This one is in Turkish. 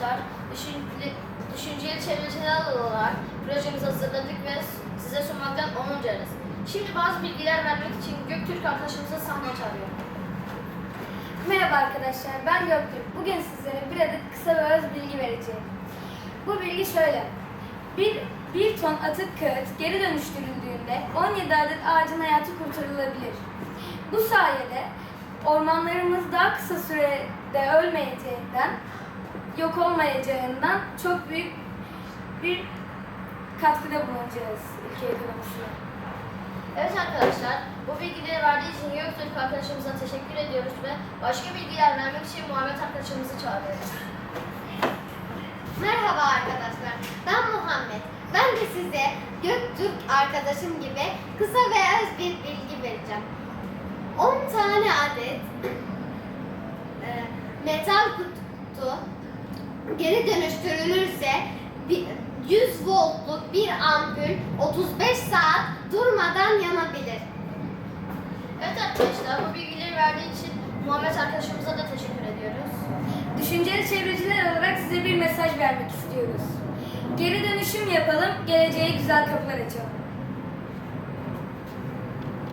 arkadaşlar. Düşünceli, düşünceli çevreciler olarak projemizi hazırladık ve size sunmaktan onur duyarız. Şimdi bazı bilgiler vermek için Göktürk arkadaşımıza sahne çağırıyorum. Merhaba arkadaşlar, ben Göktürk. Bugün sizlere bir adet kısa ve öz bilgi vereceğim. Bu bilgi şöyle. Bir, bir ton atık kağıt geri dönüştürüldüğünde 17 adet ağacın hayatı kurtarılabilir. Bu sayede ormanlarımız daha kısa sürede ölmeyeceğinden, yok olmayacağından çok büyük bir katkıda bulunacağız ülke ekonomisine. Evet arkadaşlar, bu bilgileri verdiği için Göktürk arkadaşımıza teşekkür ediyoruz ve başka bilgiler vermek için Muhammed arkadaşımızı çağırıyoruz. Merhaba arkadaşlar, ben Muhammed. Ben de size Göktürk arkadaşım gibi kısa ve öz bir bilgi vereceğim. 10 tane adet e, metal kutu geri dönüştürülürse bir- 100 voltluk bir ampul 35 saat durmadan yanabilir. Evet arkadaşlar, bu bilgileri verdiği için Muhammed arkadaşımıza da teşekkür ediyoruz. Düşünceli çevreciler olarak size bir mesaj vermek istiyoruz. Geri dönüşüm yapalım, geleceğe güzel kapılar açalım.